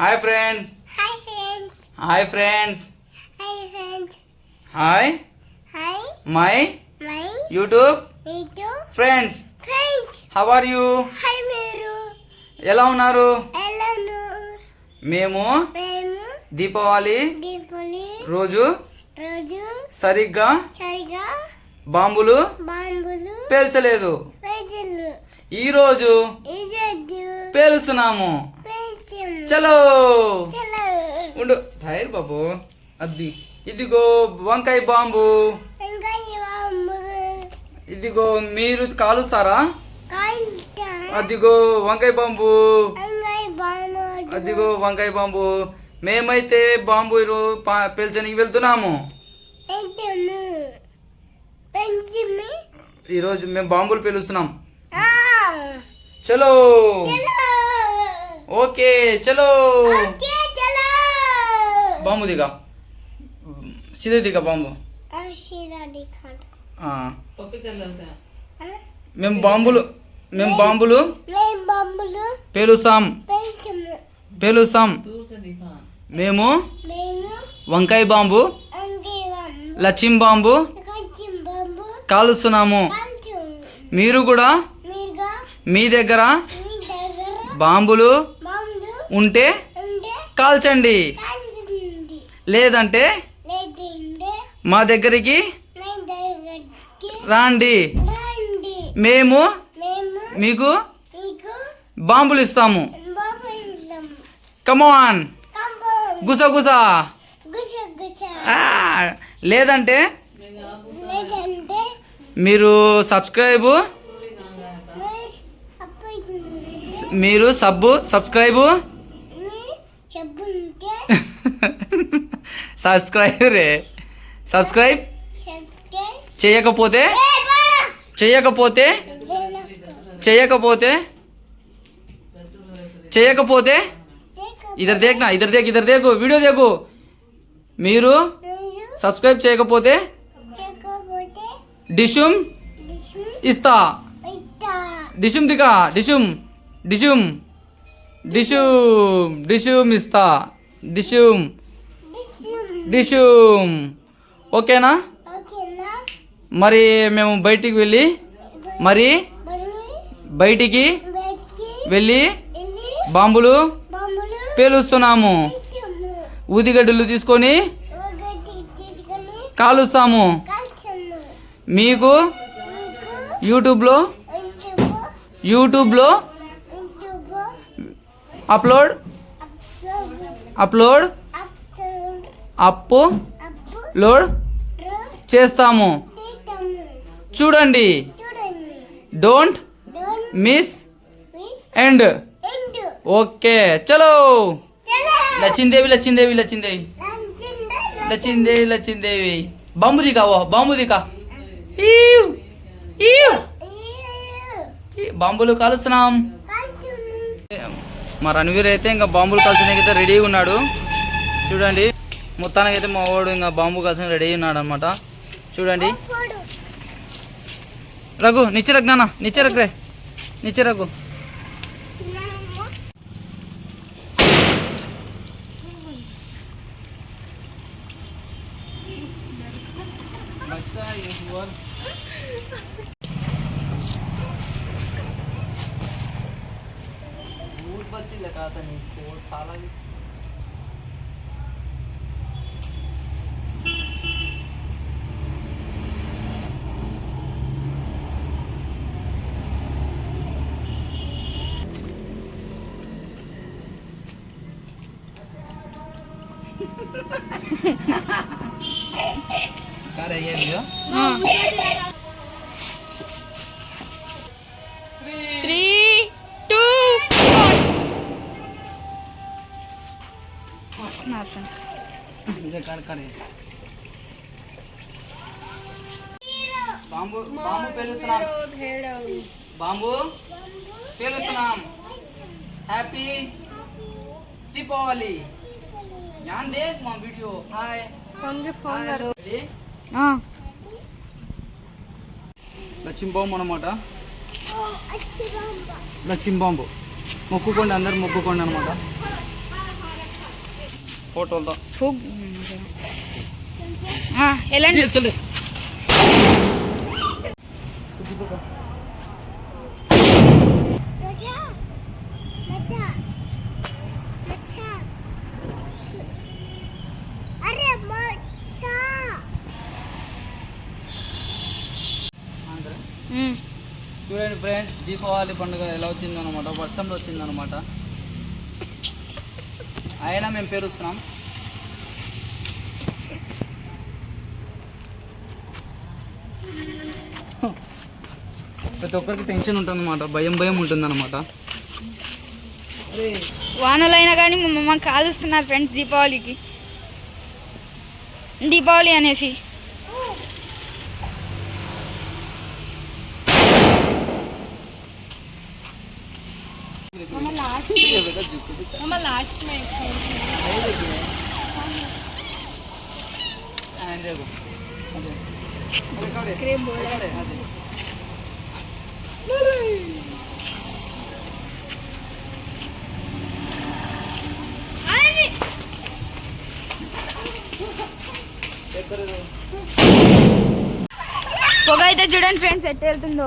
Hi friends hi friends hi friends hi friends hi hi my my YouTube ఇటు friends friends how are you hi మీరు ఎలా ఉన్నారు? ఎలాను మేము మేము దీపావళి దీపావళి రోజు రోజు సరిగ్గా సరిగా బాంబులు బాంబులు పేల్చలేదు. ప్రజలు ఈరోజు ఇజద్దు పేలుస్తున్నాము. పెంచం చలో చలో. ఉండు. టైర్ బాబు అది. ఇదిగో వంకాయ బాంబు. ఇదిగో మీరు కాలుస్తారా అదిగో వంకాయ బాంబు. అదిగో. వంకాయ బాంబు. మేమైతే బాంబు పేల్చడానికి వెళ్తున్నాము. ఈరోజు మేము బాంబులు పేలుస్తున్నాం. చలో. ఓకే చలో. ఓకే చలో. బాంబు దిగా. సీదా దిగా బాంబు. మేము బాంబులు మేము బాంబులు. బాంబులు. పేలుస్తాం మేము మేము వంకాయ బాంబు లచ్చిం బాంబు. కాలుస్తున్నాము. మీరు కూడా మీగా మీ దగ్గర మీ దగ్గర బాంబులు బాంబులు ఉంటే కాల్చండి. లేదంటే మా దగ్గరికి రాండి. మేము మీకు బాంబులు ఇస్తాము. కమాన్ గుస గుస. లేదంటే మీరు సబ్స్క్రైబ్ మీరు సబ్బు సబ్స్క్రైబ్ సబ్స్క్రైబ్ రే సబ్స్క్రైబ్ చేయకపోతే చేయకపోతే చేయకపోతే చేయకపోతే ఇద్దరు దేకనా ఇద్దరు దేకు ఇద్దరు దేకు వీడియో దేకు. మీరు సబ్స్క్రైబ్ చేయకపోతే డిషుమ్ ఇస్తా. డిషుమ్ దిగా డిషుమ్ డిషుమ్. డిషుమ్ డిషుమ్ ఇస్తా. డిషుమ్ డిషుమ్ ఓకేనా? మరి మేము బయటికి వెళ్ళి మరి బయటికి వెళ్ళి బాంబులు పేలుస్తున్నాము. ఊదిగడ్డలు తీసుకొని కాలుస్తాము. మీకు యూట్యూబ్లో యూట్యూబ్ యూట్యూబ్లో YouTube upload? Upload? Upload? చేస్తాము. చూడండి. Don't miss end end okay చలో. లచ్చిందేవి లచ్చిందేవి లచ్చిందేవి. లచ్చిందేవి లచ్చిందేవి. బాంబు బాంబు దిగా. ఈవ్, ఈవ్. ఈ బాంబులు కాలుస్తున్నాం. మా రణవీర్ అయితే ఇంకా బాంబులు కాల్చడానికి అయితే రెడీగా ఉన్నాడు. చూడండి మొత్తానికి అయితే మా వాడు ఇంకా బాంబు కలిసి రెడీ ఉన్నాడు అనమాట చూడండి. రఘు నిచ్చెరక్ నాన్న నిచ్చెరక్ రే వచ్చి లేక అతని చాలా Cara, ¿y el bomb bomb happy Deepavali an దేఖ్ మా వీడియో. హాయ్ ఫోన్కి లక్ష్మీ బాంబు అనమాట లక్ష్మీ బాంబు మొక్కుకోండి అందరు మొక్కుకోండి అనమాట ఫోటోలతో. ఫుగ్ ఆ, వెళ్ళండి. చల్ మచ్చా మచ్చా మచ్చా అరే మచ్చా ఉమ్. చూడండి ఫ్రెండ్స్ దీపావళి పండుగ ఎలా వచ్చిందనమాట వర్షంలో వచ్చిందనమాట అయినా మేము పేరుస్తున్నాం. ప్రతి ఒక్కరికి టెన్షన్ ఉంటుందన్నమాట భయం భయం ఉంటుందన్నమాట. వానలైనా కానీ మమ్మల్ని కాలుస్తున్నారు ఫ్రెండ్స్ దీపావళికి. దీపావళి అనేసి. పొగ అయితే చూడండి ఫ్రెండ్స్ ఎట్ట వెళ్తుందో.